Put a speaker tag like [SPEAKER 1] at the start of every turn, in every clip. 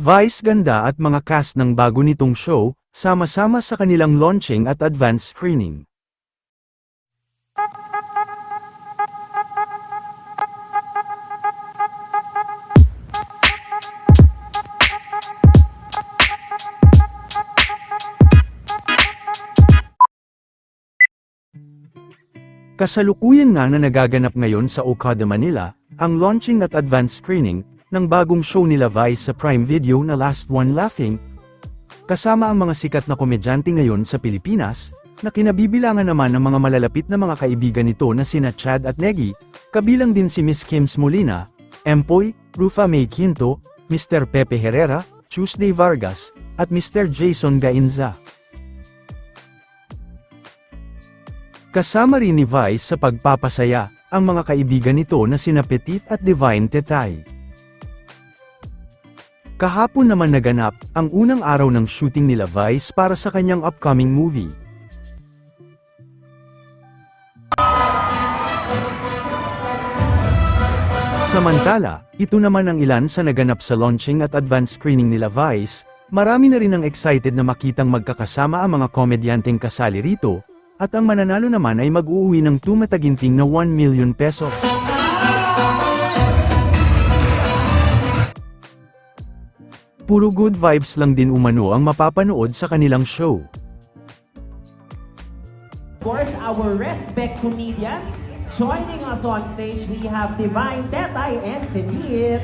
[SPEAKER 1] Vice ganda at mga cast ng bago nitong show, sama-sama sa kanilang launching at advance screening. Kasalukuyan nga na nagaganap ngayon sa Okada Manila, ang launching at advance screening, ng bagong show nila Vice sa Prime Video na Last One Laughing, kasama ang mga sikat na komedyante ngayon sa Pilipinas, na kinabibilangan naman ng mga malalapit na mga kaibigan nito na sina Chad at Negi, kabilang din si Miss Kim Smolina, Empoy, Rufa May Quinto, Mr. Pepe Herrera, Tuesday Vargas, at Mr. Jason Gainza. Kasama rin ni Vice sa pagpapasaya, ang mga kaibigan nito na sina Petit at Divine Tetay. Kahapon naman naganap, ang unang araw ng shooting nila Vice para sa kanyang upcoming movie. Samantala, ito naman ang ilan sa naganap sa launching at advance screening nila Vice, marami na rin ang excited na makitang magkakasama ang mga komedyanteng kasali rito, at ang mananalo naman ay mag-uuwi ng tumataginting na 1 million pesos. Puro good vibes lang din umano ang mapapanood sa kanilang show.
[SPEAKER 2] Of course, our respect comedians. Joining us on stage, we have Divine Tetay and Petit.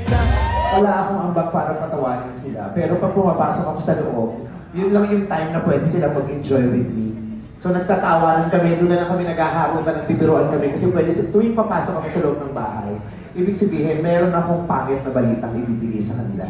[SPEAKER 3] wala akong ambag para patawanin sila. Pero pag pumapasok ako sa loob, yun lang yung time na pwede sila mag-enjoy with me. So nagtatawanan kami, doon na lang kami naghahabutan, nagbibiroan kami kasi pwede sa tuwing papasok ako sa loob ng bahay, ibig sabihin, meron akong pangit na balitang ibibigay sa kanila.